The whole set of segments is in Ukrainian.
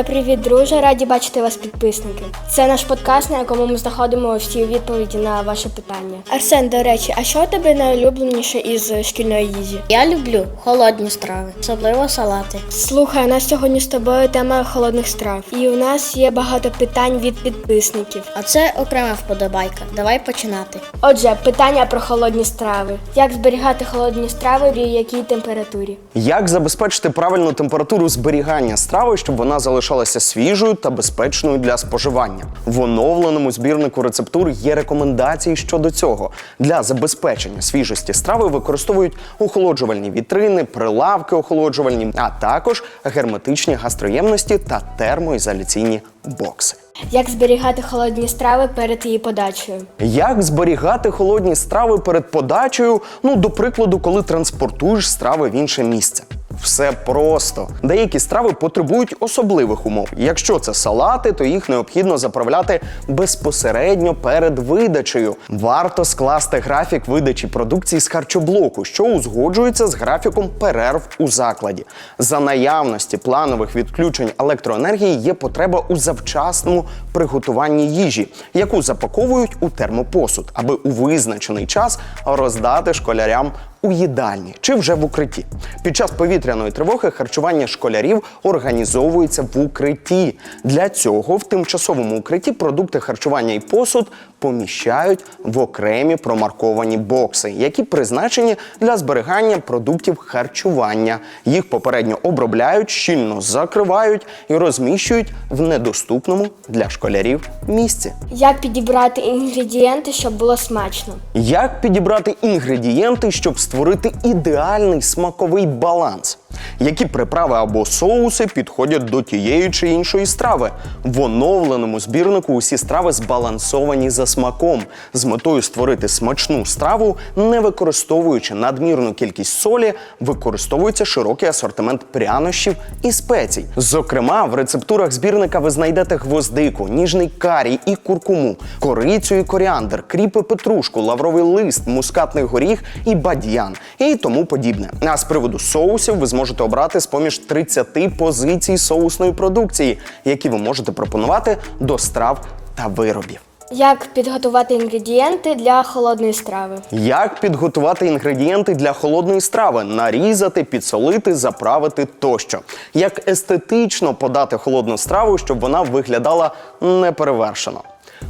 Е, Привіт, друже! Раді бачити вас, підписники. Це наш подкаст, на якому ми знаходимо всі відповіді на ваше питання. Арсен, до речі, а що у тебе найулюбленіше із шкільної їжі? Я люблю холодні страви, особливо салати. Слухай, у нас сьогодні з тобою тема холодних страв, і у нас є багато питань від підписників. А це окрема вподобайка. Давай починати. Отже, питання про холодні страви. Як зберігати холодні страви при якій температурі? Як забезпечити правильну температуру зберігання страви, щоб вона залишалася свіжою та безпечною для споживання? В оновленому збірнику рецептур є рекомендації щодо цього. Для забезпечення свіжості страви використовують охолоджувальні вітрини, прилавки охолоджувальні, а також герметичні гастроємності та термоізоляційні бокси. Як зберігати холодні страви перед її подачею? Як зберігати холодні страви перед подачею? Ну, до прикладу, коли транспортуєш страви в інше місце. Все просто. Деякі страви потребують особливих умов. Якщо це салати, то їх необхідно заправляти безпосередньо перед видачею. Варто скласти графік видачі продукції з харчоблоку, що узгоджується з графіком перерв у закладі. За наявності планових відключень електроенергії є потреба у завчасному приготуванні їжі, яку запаковують у термопосуд, аби у визначений час роздати школярям у їдальні чи вже в укритті. Під час повітряної тривоги харчування школярів організовується в укритті. Для цього в тимчасовому укритті продукти харчування і посуд поміщають в окремі промарковані бокси, які призначені для зберігання продуктів харчування. Їх попередньо обробляють, щільно закривають і розміщують в недоступному для школярів місці. Як підібрати інгредієнти, щоб було смачно? Як підібрати інгредієнти, щоб створити ідеальний смаковий баланс? Які приправи або соуси підходять до тієї чи іншої страви? В оновленому збірнику усі страви збалансовані за смаком з метою створити смачну страву, не використовуючи надмірну кількість солі, використовується широкий асортимент прянощів і спецій. Зокрема, в рецептурах збірника ви знайдете гвоздику, ніжний карій і куркуму, корицю і коріандр, кріпи петрушку, лавровий лист, мускатний горіх і бадьян і тому подібне. А з приводу соусів ви зможете обрати з поміж 30 позицій соусної продукції, які ви можете пропонувати до страв та виробів. Як підготувати інгредієнти для холодної страви? Як підготувати інгредієнти для холодної страви, нарізати, підсолити, заправити тощо. Як естетично подати холодну страву, щоб вона виглядала неперевершено.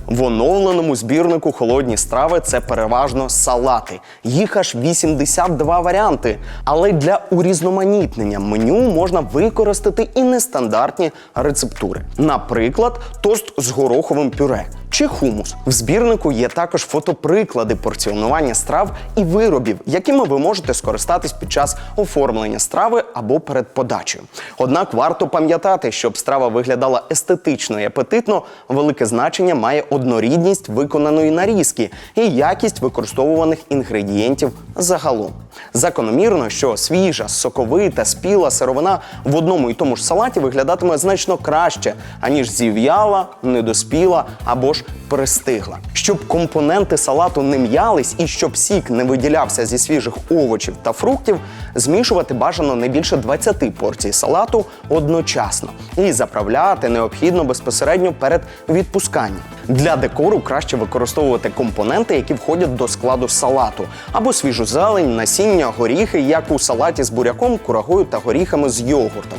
В оновленому збірнику холодні страви це переважно салати. Їх аж 82 варіанти. Але для урізноманітнення меню можна використати і нестандартні рецептури. Наприклад, тост з гороховим пюре чи хумус. В збірнику є також фотоприклади порціонування страв і виробів, якими ви можете скористатись під час оформлення страви або перед подачею. Однак варто пам'ятати, щоб страва виглядала естетично і апетитно, велике значення має однорідність виконаної нарізки і якість використовуваних інгредієнтів загалом. Закономірно, що свіжа, соковита, спіла сировина в одному і тому ж салаті виглядатиме значно краще, аніж зів'яла, недоспіла або ж перестигла. Щоб компоненти салату не м'ялись і щоб сік не виділявся зі свіжих овочів та фруктів, змішувати бажано не більше 20 порцій салату одночасно і заправляти необхідно безпосередньо перед відпусканням. Для декору краще використовувати компоненти, які входять до складу салату, або свіжу зелень, насіння, горіхи, як у салаті з буряком, курагою та горіхами з йогуртом.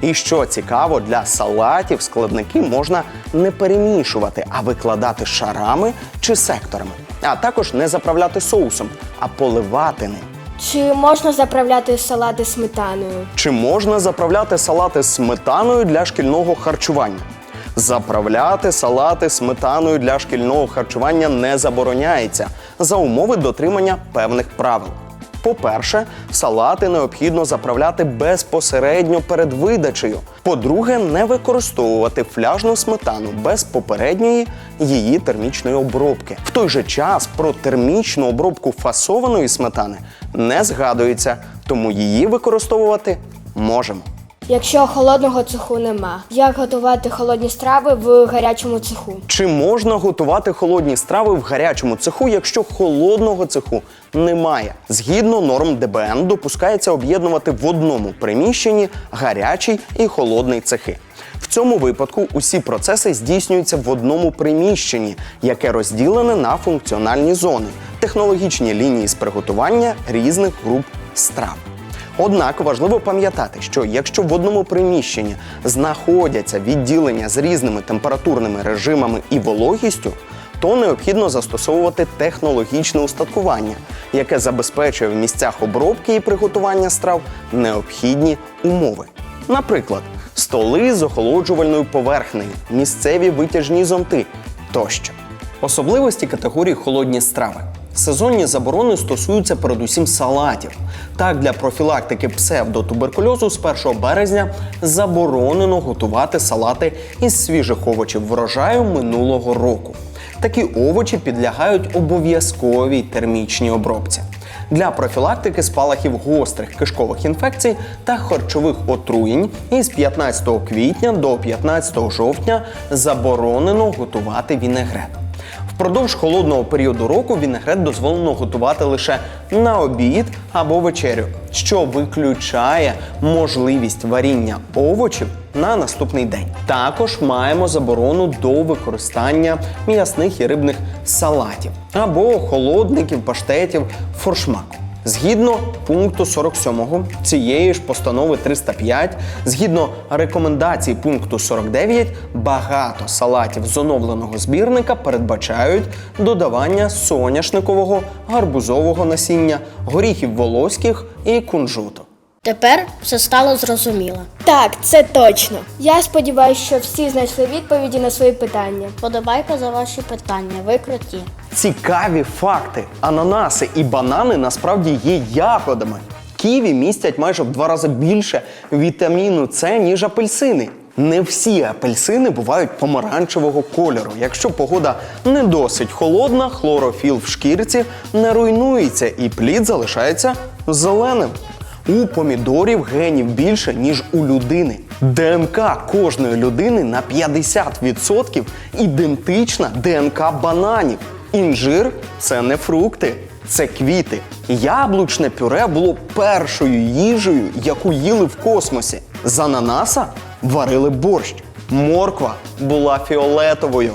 І що цікаво, для салатів складники можна не перемішувати, а викладати шарами чи секторами, а також не заправляти соусом, а поливати ним. Чи можна заправляти салати сметаною? Чи можна заправляти салати сметаною для шкільного харчування? Заправляти салати сметаною для шкільного харчування не забороняється за умови дотримання певних правил. По-перше, салати необхідно заправляти безпосередньо перед видачею. По-друге, не використовувати фляжну сметану без попередньої її термічної обробки. В той же час про термічну обробку фасованої сметани не згадується, тому її використовувати можемо. Якщо холодного цеху нема, як готувати холодні страви в гарячому цеху? Чи можна готувати холодні страви в гарячому цеху, якщо холодного цеху немає? Згідно норм ДБН, допускається об'єднувати в одному приміщенні гарячий і холодний цехи. В цьому випадку усі процеси здійснюються в одному приміщенні, яке розділене на функціональні зони, технологічні лінії з приготування різних груп страв. Однак важливо пам'ятати, що якщо в одному приміщенні знаходяться відділення з різними температурними режимами і вологістю, то необхідно застосовувати технологічне устаткування, яке забезпечує в місцях обробки і приготування страв необхідні умови. Наприклад, столи з охолоджувальною поверхнею, місцеві витяжні зонти тощо. Особливості категорії холодні страви. Сезонні заборони стосуються передусім салатів. Так, для профілактики псевдотуберкульозу з 1 березня заборонено готувати салати із свіжих овочів врожаю минулого року. Такі овочі підлягають обов'язковій термічній обробці. Для профілактики спалахів гострих кишкових інфекцій та харчових отруєнь із 15 квітня до 15 жовтня заборонено готувати вінегрет. Впродовж холодного періоду року вінегрет дозволено готувати лише на обід або вечерю, що виключає можливість варіння овочів на наступний день. Також маємо заборону до використання м'ясних і рибних салатів або холодників, паштетів, форшмаку. Згідно пункту 47 цієї ж постанови 305, згідно рекомендацій пункту 49, багато салатів з оновленого збірника передбачають додавання соняшникового, гарбузового насіння, горіхів волоських і кунжуту. Тепер все стало зрозуміло. Так, це точно. Я сподіваюся, що всі знайшли відповіді на свої питання. Подобайка за ваші питання. Ви круті. Цікаві факти: ананаси і банани насправді є ягодами. Ківі містять майже в два рази більше вітаміну С, ніж апельсини. Не всі апельсини бувають помаранчевого кольору. Якщо погода не досить холодна, хлорофіл в шкірці не руйнується і плід залишається зеленим. У помідорів генів більше, ніж у людини. ДНК кожної людини на 50% ідентична ДНК бананів. Інжир це не фрукти, це квіти. Яблучне пюре було першою їжею, яку їли в космосі. З ананаса варили борщ. Морква була фіолетовою.